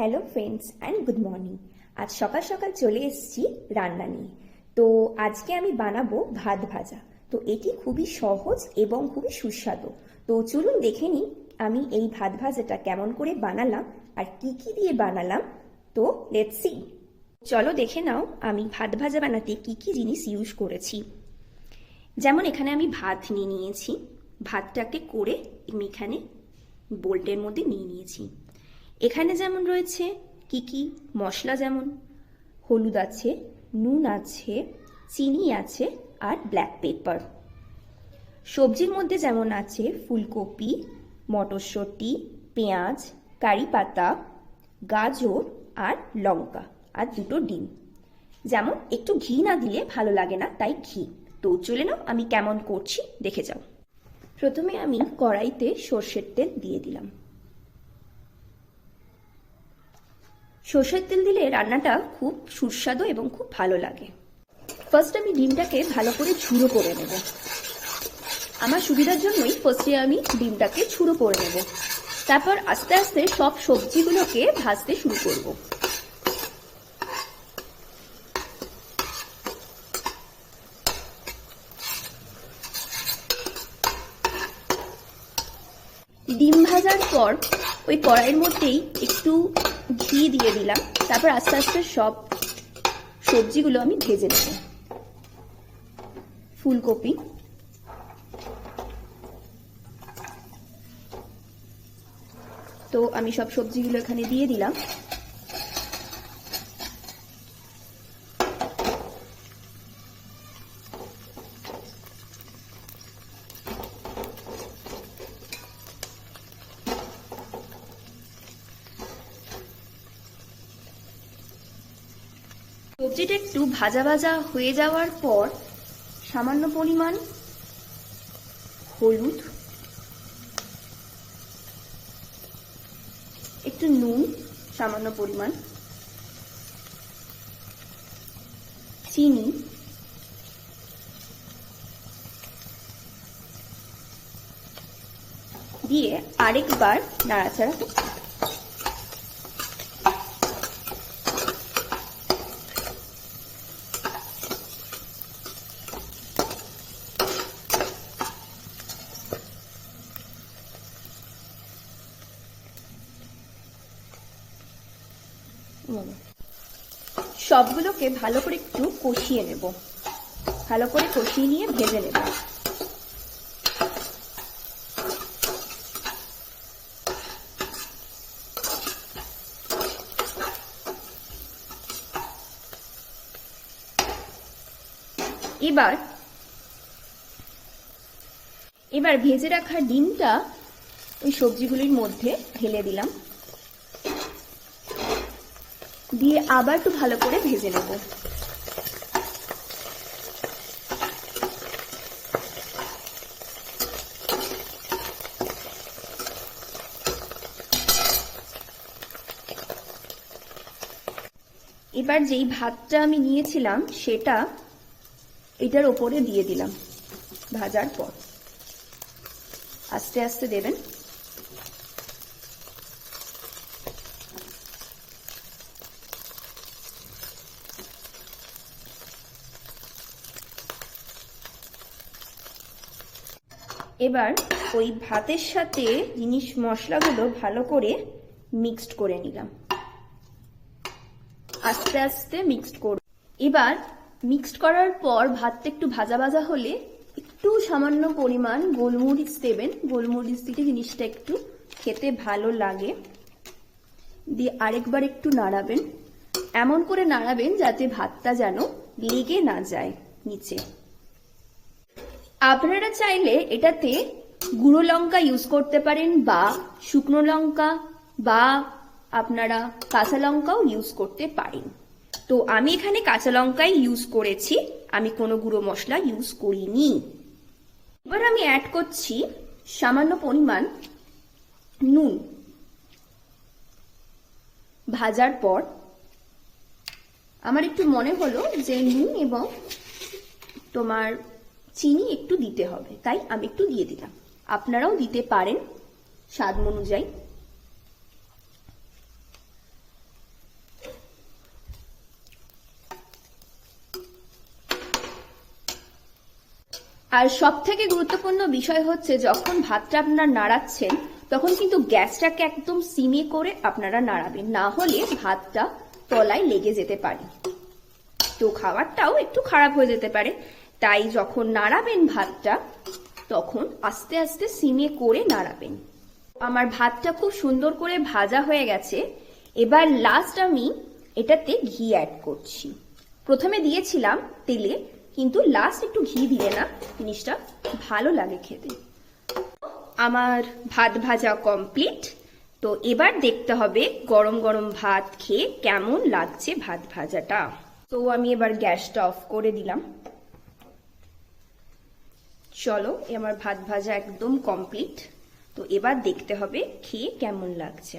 Hello friends and good morning আজ সকাল সকাল চলে এসেছি রান্না নিয়ে। তো আজকে আমি বানাবো ভাত ভাজা। তো এটি খুবই সহজ এবং খুবই সুস্বাদু। তো চলুন দেখে নিই আমি এই ভাত ভাজাটা কেমন করে বানালাম আর কি কি দিয়ে বানালাম। তো লেটস সি চলো দেখে নাও আমি ভাত ভাজা বানাতে কি কি জিনিস ইউজ করেছি। যেমন এখানে আমি ভাত নিয়ে নিয়েছি। ভাতটাকে করে আমি এখানে বোল্টের মধ্যে নিয়ে নিয়েছি। এখানে যেমন রয়েছে কি কি? মশলা যেমন। হলুদ আছে, নুন আছে, চিনি আছে আর ব্ল্যাক পেপার সবজির মধ্যে যেমন আছে ফুলকপি, মটরশুঁটি, পেঁয়াজ, কারি পাতা, গাজর আর লঙ্কা আর দুটো ডিম। যেমন একটু ঘি না দিলে ভালো লাগে না, তাই ঘি। তো চলে নাও, আমি কেমন করছি দেখে যাও। প্রথমে আমি কড়াইতে সর্ষের তেল দিয়ে দিলাম। সর্ষের তেল দিলে রান্নাটা খুব সুস্বাদু এবং খুব ভালো লাগে। ফার্স্ট আমি ডিমটাকে ভালো করে ঝুড়ো করে নেব। আমার সুবিধার জন্যই ফার্স্টে আমি ডিমটাকে ছুড়ো করে নেব। তারপর আস্তে আস্তে সব সবজিগুলোকে ভাজতে শুরু করব। ডিম ভাজার পর ওই কড়াইয়ের মধ্যেই একটু ঘি দিয়ে দিলাম। তারপর আস্তে আস্তে সব সবজিগুলো আমি ভেজে নেব। ফুলকপি। তো আমি সব সবজিগুলো এখানে দিয়ে দিলাম। সবজিটা একটু ভাজা ভাজা হয়ে যাওয়ার পর সামান্য পরিমাণ হলুদ, একটু নুন, সামান্য পরিমাণ চিনি, দিয়ে আরেকবার নাড়াচাড়া করতে সবগুলোকে ভালো করে একটু কষিয়ে নেব। ভালো করে কষিয়ে নিয়ে ভেজে নেব। এবার এবার ভেজে রাখা ডিমটা ওই সবজিগুলির মধ্যে ঢেলে দিলাম। দিয়ে আবার একটু ভালো করে ভেজে নেব। এবার যেই ভাতটা আমি নিয়েছিলাম, সেটা এটার ওপরে দিয়ে দিলাম ভাজার পর। আস্তে আস্তে দেবেন। এবার ওই ভাতের সাথে জিনিস মশলাগুলো ভালো করে মিক্সড করে নিলাম। আস্তে আস্তে মিক্সড করব। এবার মিক্সড করার পর ভাতটা একটু ভাজা ভাজা হলে একটু সামান্য পরিমাণ গোলমরিচ দেবেন। গোলমরিচ দিলে জিনিসটা একটু খেতে ভালো লাগে। দিয়ে আরেকবার একটু নাড়াবেন। এমন করে নাড়াবেন যাতে ভাতটা যেন লেগে না যায় নিচে। আপনারা চাইলে এটাতে গুঁড়ো লঙ্কা ইউজ করতে পারেন বা শুকনো লঙ্কা বা আপনারা কাঁচা লঙ্কাও ইউজ করতে পারেন। তো আমি এখানে কাঁচা লঙ্কাই ইউজ করেছি। আমি কোনো গুঁড়ো মশলা ইউজ করিনি। এবার আমি অ্যাড করছি সামান্য পরিমাণ নুন। ভাজার পর আমার একটু মনে হলো যে নুন এবং তোমার চিনি একটু দিতে হবে, তাই আমি একটু দিয়ে দিলাম। আপনারাও দিতে পারেন, স্বাদ অনুযায়ী। আর সব থেকে গুরুত্বপূর্ণ বিষয় হচ্ছে, যখন ভাতটা আপনার নাড়াচ্ছেন, তখন কিন্তু গ্যাসটাকে একদম সিমে করে আপনারা নাড়াবেন। না হলে ভাতটা তলায় লেগে যেতে পারে। তো খাবারটাও একটু খারাপ হয়ে যেতে পারে। তাই যখন নাড়াবেন ভাতটা, তখন আস্তে আস্তে সিমে করে নাড়াবেন। আমার ভাতটা খুব সুন্দর করে ভাজা হয়ে গেছে। এবার লাস্ট আমি এটাতে ঘি অ্যাড করছি। প্রথমে দিয়েছিলাম তেলে, কিন্তু লাস্ট একটু ঘি দিলে না, জিনিসটা ভালো লাগে খেতে। আমার ভাত ভাজা কমপ্লিট তো এবার দেখতে হবে গরম গরম ভাত খেয়ে কেমন লাগছে ভাত ভাজাটা। তো আমি এবার গ্যাসটা অফ করে দিলাম। চলো আমার ভাত ভাজা একদম কমপ্লিট তো এবার দেখতে হবে খেয়ে কেমন লাগছে।